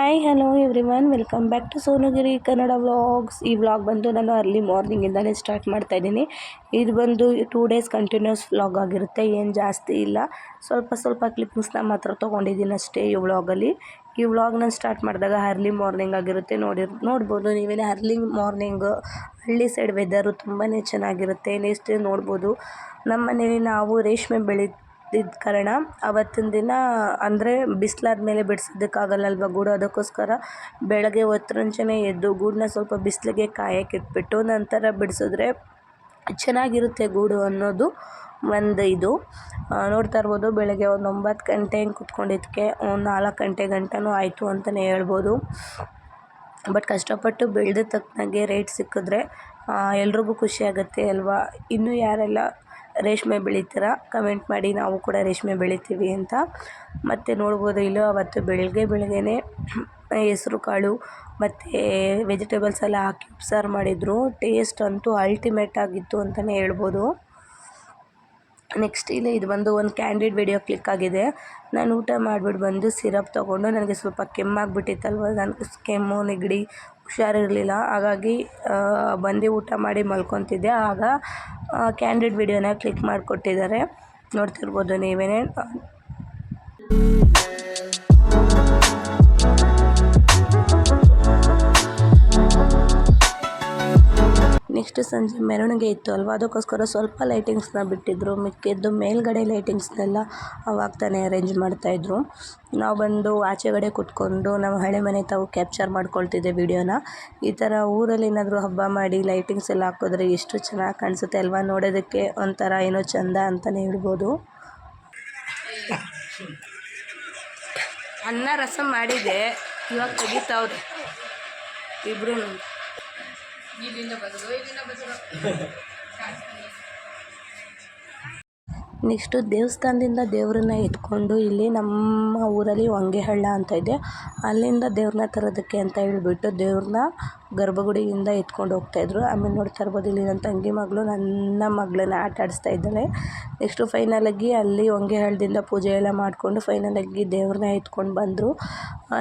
Hi hello everyone welcome back to Sonagiri Kannada vlogs ಈ vlog ಬಂದು ನಾನು early ಮಾರ್ನಿಂಗಿಂದಲೇ start ಮಾಡ್ತಾ ಇದ್ದೀನಿ. ಇದು ಬಂದು ಟೂ ಡೇಸ್ ಕಂಟಿನ್ಯೂಸ್ ವ್ಲಾಗ್ ಆಗಿರುತ್ತೆ. ಏನು ಜಾಸ್ತಿ ಇಲ್ಲ. ಸ್ವಲ್ಪ ಸ್ವಲ್ಪ ಕ್ಲಿಪ್ಪಿಂಗ್ಸ್ನ ಮಾತ್ರ ತೊಗೊಂಡಿದ್ದೀನಿ ಅಷ್ಟೇ ಈ ವ್ಲಾಗಲ್ಲಿ ಈ ವ್ಲಾಗ್ನ ಸ್ಟಾರ್ಟ್ ಮಾಡಿದಾಗ ಅರ್ಲಿ ಮಾರ್ನಿಂಗ್ ಆಗಿರುತ್ತೆ. ನೋಡಿ, ನೋಡ್ಬೋದು, ನೀವೇನೇ ಅರ್ಲಿ ಮಾರ್ನಿಂಗ್ ಹಳ್ಳಿ ಸೈಡ್ ವೆದರು ತುಂಬಾ ಚೆನ್ನಾಗಿರುತ್ತೆ. ನೆಕ್ಸ್ಟ್ ನೋಡ್ಬೋದು ನಮ್ಮ ಮನೇಲಿ ನಾವು ರೇಷ್ಮೆ ಬೆಳಿ ಇದ್ದ ಕಾರಣ ಅವತ್ತಿನ ದಿನ ಅಂದರೆ ಬಿಸ್ಲಾದ ಮೇಲೆ ಬಿಡ್ಸೋದಕ್ಕಾಗಲ್ಲಲ್ವ ಗೂಡು? ಅದಕ್ಕೋಸ್ಕರ ಬೆಳಗ್ಗೆ ಹೊತ್ತುಂಚೆನೇ ಎದ್ದು ಗೂಡನ್ನ ಸ್ವಲ್ಪ ಬಿಸಿಲಿಗೆ ಕಾಯಕ್ಕೆ ಇಟ್ಬಿಟ್ಟು ನಂತರ ಬಿಡಿಸಿದ್ರೆ ಚೆನ್ನಾಗಿರುತ್ತೆ ಗೂಡು ಅನ್ನೋದು ಒಂದು ಇದು. ನೋಡ್ತಾ ಇರ್ಬೋದು ಬೆಳಗ್ಗೆ ಒಂದು ಒಂಬತ್ತು ಗಂಟೆ ಹಿಂಗೆ ಕುತ್ಕೊಂಡಿದ್ದಕ್ಕೆ ಒಂದು ನಾಲ್ಕು ಗಂಟೆ ಗಂಟನೂ ಆಯಿತು ಅಂತಲೇ ಹೇಳ್ಬೋದು. ಬಟ್ ಕಷ್ಟಪಟ್ಟು ಬೆಳೆದ ತಕ್ಕನಾಗೆ ರೇಟ್ ಸಿಕ್ಕಿದ್ರೆ ಎಲ್ರಿಗೂ ಖುಷಿ ಆಗುತ್ತೆ ಅಲ್ವಾ? ಇನ್ನೂ ಯಾರೆಲ್ಲ ರೇಷ್ಮೆ ಬೆಳಿತೀರ ಕಮೆಂಟ್ ಮಾಡಿ, ನಾವು ಕೂಡ ರೇಷ್ಮೆ ಬೆಳಿತೀವಿ ಅಂತ. ಮತ್ತು ನೋಡ್ಬೋದು, ಇಲ್ಲೂ ಅವತ್ತು ಬೆಳಗ್ಗೆ ಬೆಳಗ್ಗೆನೇ ಹೆಸ್ರು, ಕಾಳು, ಮತ್ತು ವೆಜಿಟೇಬಲ್ಸ್ ಎಲ್ಲ ಹಾಕಿ ಉಪ್ಸಾರು ಮಾಡಿದರು. ಟೇಸ್ಟ್ ಅಂತೂ ಅಲ್ಟಿಮೇಟ್ ಆಗಿತ್ತು ಅಂತಲೇ ಹೇಳ್ಬೋದು. ನೆಕ್ಸ್ಟ್ ಇಲ್ಲಿ ಇದು ಬಂದು ಒಂದು ಕ್ಯಾಂಡಿಡ್ ವಿಡಿಯೋ ಕ್ಲಿಕ್ ಆಗಿದೆ. ನಾನು ಊಟ ಮಾಡಿಬಿಟ್ಟು ಬಂದು ಸಿರಪ್ ತೊಗೊಂಡು, ನನಗೆ ಸ್ವಲ್ಪ ಕೆಮ್ಮಾಗಿಬಿಟ್ಟಿತ್ತಲ್ವ ನನಗೆ ಕೆಮ್ಮು, ನೆಗಡಿ ಹುಷಾರಿರಲಿಲ್ಲ. ಹಾಗಾಗಿ ಬಂದು ಊಟ ಮಾಡಿ ಮಲ್ಕೊತಿದ್ದೆ. ಆಗ ಕ್ಯಾಂಡಿಡ್ ವಿಡಿಯೋನ ಕ್ಲಿಕ್ ಮಾಡಿಕೊಟ್ಟಿದ್ದಾರೆ. ನೋಡ್ತಿರ್ಬೋದು ನೀವೇ ನೆಕ್ಸ್ಟ್ ಸಂಜೆ ಮೆರವಣಿಗೆ ಇತ್ತು ಅಲ್ವಾ? ಅದಕ್ಕೋಸ್ಕರ ಸ್ವಲ್ಪ ಲೈಟಿಂಗ್ಸ್ನ ಬಿಟ್ಟಿದ್ದರು ಮಿಕ್ಕಿದ್ದು ಮೇಲ್ಗಡೆ ಲೈಟಿಂಗ್ಸ್ನೆಲ್ಲ ಅವಾಗ ತಾನೇ ಅರೇಂಜ್ ಮಾಡ್ತಾಯಿದ್ರು ನಾವು ಬಂದು ಆಚೆಗಡೆ ಕುತ್ಕೊಂಡು ನಾವು ಹಳೆ ಮನೆ ತಾವು ಕ್ಯಾಪ್ಚರ್ ಮಾಡ್ಕೊಳ್ತಿದ್ದೆ ವಿಡಿಯೋನ ಈ ಥರ ಊರಲ್ಲಿ ಏನಾದರೂ ಹಬ್ಬ ಮಾಡಿ ಲೈಟಿಂಗ್ಸ್ ಎಲ್ಲ ಹಾಕಿದ್ರೆ ಎಷ್ಟು ಚೆನ್ನಾಗಿ ಕಾಣಿಸುತ್ತೆ ಅಲ್ವಾ? ನೋಡೋದಕ್ಕೆ ಒಂಥರ ಏನೋ ಚಂದ ಅಂತಲೇ ಹೇಳ್ಬೋದು. ಅನ್ನ ರಸಂ ಮಾಡಿದೆ ಇವಾಗ ತೆಗಿತಾವ್ರೆ ಇಬ್ರು ನೆಕ್ಸ್ಟು ದೇವಸ್ಥಾನದಿಂದ ದೇವ್ರನ್ನ ಎತ್ಕೊಂಡು ಇಲ್ಲಿ ನಮ್ಮ ಊರಲ್ಲಿ ಹೊಂಗೆಹಳ್ಳ ಅಂತ ಇದೆ. ಅಲ್ಲಿಂದ ದೇವ್ರನ್ನ ತರೋದಕ್ಕೆ ಅಂತ ಹೇಳ್ಬಿಟ್ಟು ದೇವ್ರನ್ನ ಗರ್ಭಗುಡಿಯಿಂದ ಎತ್ಕೊಂಡು ಹೋಗ್ತಾಯಿದ್ರು ಆಮೇಲೆ ನೋಡ್ತಾ ಇರ್ಬೋದು ಇಲ್ಲಿ ನನ್ನ ತಂಗಿ ಮಗಳು ನನ್ನ ಮಗಳನ್ನ ಆಟ ಆಡಿಸ್ತಾ ಇದ್ದಾಳೆ. ನೆಕ್ಸ್ಟು ಫೈನಲಾಗಿ ಅಲ್ಲಿ ಹೊಂಗೆಹಳ್ಳದಿಂದ ಪೂಜೆ ಎಲ್ಲ ಮಾಡಿಕೊಂಡು ಫೈನಲಾಗಿ ದೇವ್ರನ್ನ ಎತ್ಕೊಂಡು ಬಂದರು.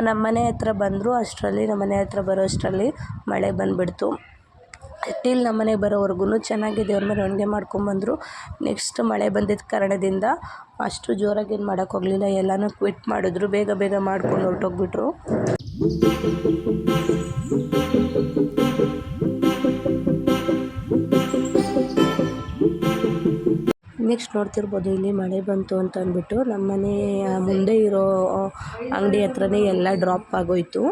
ನಮ್ಮ ಮನೆ ಹತ್ರ ಬಂದರು. ಅಷ್ಟರಲ್ಲಿ ನಮ್ಮ ಮನೆ ಹತ್ರ ಬರೋ ಅಷ್ಟರಲ್ಲಿ ಮಳೆ ಬಂದುಬಿಡ್ತು. ಟಿಲ್ ನಮ್ಮ ಮನೆಗೆ ಬರೋವರೆಗೂ ಚೆನ್ನಾಗಿ ದೇವ್ರ ಮೆರವಣಿಗೆ ಮಾಡ್ಕೊಂಬಂದರು ನೆಕ್ಸ್ಟ್ ಮಳೆ ಬಂದಿದ್ದ ಕಾರಣದಿಂದ ಅಷ್ಟು ಜೋರಾಗಿ ಏನು ಮಾಡೋಕ್ಕೋಗಲಿಲ್ಲ ಎಲ್ಲನೂ ಕ್ವಿಟ್ ಮಾಡಿದ್ರು. ಬೇಗ ಬೇಗ ಮಾಡ್ಕೊಂಡು ಹೊರಟೋಗ್ಬಿಟ್ರು. ನೆಕ್ಸ್ಟ್ ನೋಡ್ತಿರ್ಬೋದು, ಇಲ್ಲಿ ಮಳೆ ಬಂತು ಅಂತ ಅಂದ್ಬಿಟ್ಟು ನಮ್ಮ ಮನೆಯ ಮುಂದೆ ಇರೋ ಅಂಗಡಿ ಹತ್ರನೇ ಎಲ್ಲ ಡ್ರಾಪ್ ಆಗೋಯಿತು.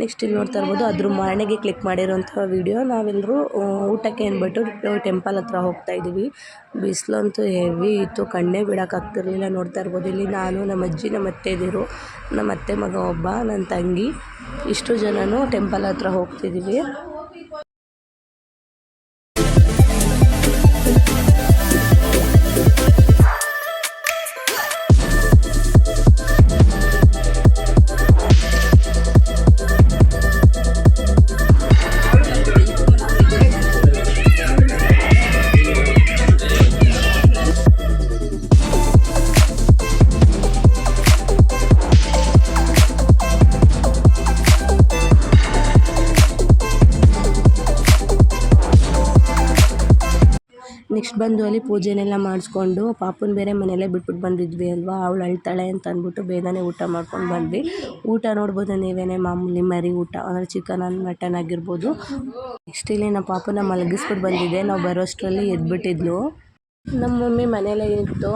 ನೆಕ್ಸ್ಟ್ ಇಲ್ಲಿ ನೋಡ್ತಾ ಇರ್ಬೋದು, ಅದ್ರ ಮರಣೆಗೆ ಕ್ಲಿಕ್ ಮಾಡಿರೋಂಥ ವೀಡಿಯೋ ನಾವೆಲ್ಲರೂ ಊಟಕ್ಕೆ ಅಂದ್ಬಿಟ್ಟು ಟೆಂಪಲ್ ಹತ್ರ ಹೋಗ್ತಾ ಇದ್ದೀವಿ. ಬಿಸಿಲಂತೂ ಹೆವಿ ಇತ್ತು, ಕಣ್ಣೇ ಬಿಡೋಕ್ಕಾಗ್ತಿರಲಿಲ್ಲ ನೋಡ್ತಾ ಇರ್ಬೋದು. ಇಲ್ಲಿ ನಾನು, ನಮ್ಮ ಅಜ್ಜಿ, ನಮ್ಮ ಅತ್ತೆದಿರು ನಮ್ಮ ಅತ್ತೆ ಮಗ ಒಬ್ಬ, ನನ್ನ ತಂಗಿ. ಇಷ್ಟು ಜನನೂ ಟೆಂಪಲ್ ಹತ್ರ ಹೋಗ್ತಿದ್ದೀವಿ. ನೆಕ್ಸ್ಟ್ ಬಂದು ಅಲ್ಲಿ ಪೂಜೆನೆಲ್ಲ ಮಾಡಿಸ್ಕೊಂಡು ಪಾಪುನ ಬೇರೆ ಮನೆಯಲ್ಲೇ ಬಿಟ್ಬಿಟ್ಟು ಬಂದಿದ್ವಿ ಅಲ್ವಾ? ಅವಳು ಅಳ್ತಾಳೆ ಅಂತ ಅಂದ್ಬಿಟ್ಟು ಬೇಗನೆ ಊಟ ಮಾಡ್ಕೊಂಡು ಬಂದ್ವಿ. ಊಟ ನೋಡ್ಬೋದು ನೀವೇ ಮಾಮೂಲಿ ಮರಿ ಊಟ, ಅಂದರೆ ಚಿಕನ್ ಮಟನ್ ಆಗಿರ್ಬೋದು. ನೆಕ್ಸ್ಟ್ ಇಲ್ಲಿ ನಮ್ಮ ಪಾಪನ ಮಲಗಿಸ್ಬಿಟ್ಟು ಬಂದಿದ್ದೆ ನಾವು ಬರೋಷ್ಟರಲ್ಲಿ ಎದ್ಬಿಟ್ಟಿದ್ಲು. ನಮ್ಮ ಮಮ್ಮಿ ಮನೇಲೇ ಇತ್ತು.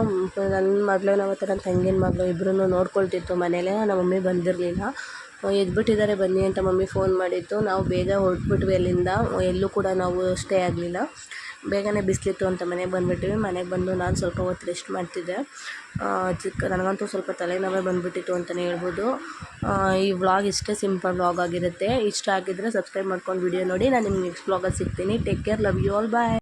ನನ್ನ ಮಗಳು, ನಮ್ಮ ನನ್ನ ತಂಗಿನ ಮಗಳು ಇಬ್ಬರೂ ನೋಡ್ಕೊಳ್ತಿತ್ತು ಮನೇಲೇ ನಮ್ಮ ಮಮ್ಮಿ ಬಂದಿರಲಿಲ್ಲ. ಎದ್ಬಿಟ್ಟಿದ್ದಾರೆ ಬನ್ನಿ ಅಂತ ಮಮ್ಮಿ ಫೋನ್ ಮಾಡಿತ್ತು. ನಾವು ಬೇಗ ಹೊರಟ್ಬಿಟ್ವಿ ಅಲ್ಲಿಂದ. ಎಲ್ಲೂ ಕೂಡ ನಾವು ಸ್ಟೇ ಆಗಲಿಲ್ಲ. ಬೇಗನೆ ಬಿಸಿಲಿತ್ತು ಅಂತ ಮನೆಗೆ ಬಂದುಬಿಟ್ಟಿವಿ. ಮನೆಗೆ ಬಂದು ನಾನು ಸ್ವಲ್ಪ ಹೊತ್ತು ರೆಸ್ಟ್ ಮಾಡ್ತಿದ್ದೆ. ಚಿಕ್ಕ, ನನಗಂತೂ ಸ್ವಲ್ಪ ತಲೆನೋವೇ ಬಂದುಬಿಟ್ಟಿತ್ತು ಅಂತಲೇ ಹೇಳ್ಬೋದು. ಈ ವ್ಲಾಗ್ ಇಷ್ಟೇ ಸಿಂಪಲ್ ವ್ಲಾಗ್ ಆಗಿರುತ್ತೆ. ಇಷ್ಟ ಆಗಿದ್ದರೆ ಸಬ್ಸ್ಕ್ರೈಬ್ ಮಾಡ್ಕೊಂಡು ವಿಡಿಯೋ ನೋಡಿ. ನಾನು ನಿಮ್ಗೆ ನೆಕ್ಸ್ಟ್ ವ್ಲಾಗಲ್ಲಿ ಸಿಗ್ತೀನಿ. Take care love you all bye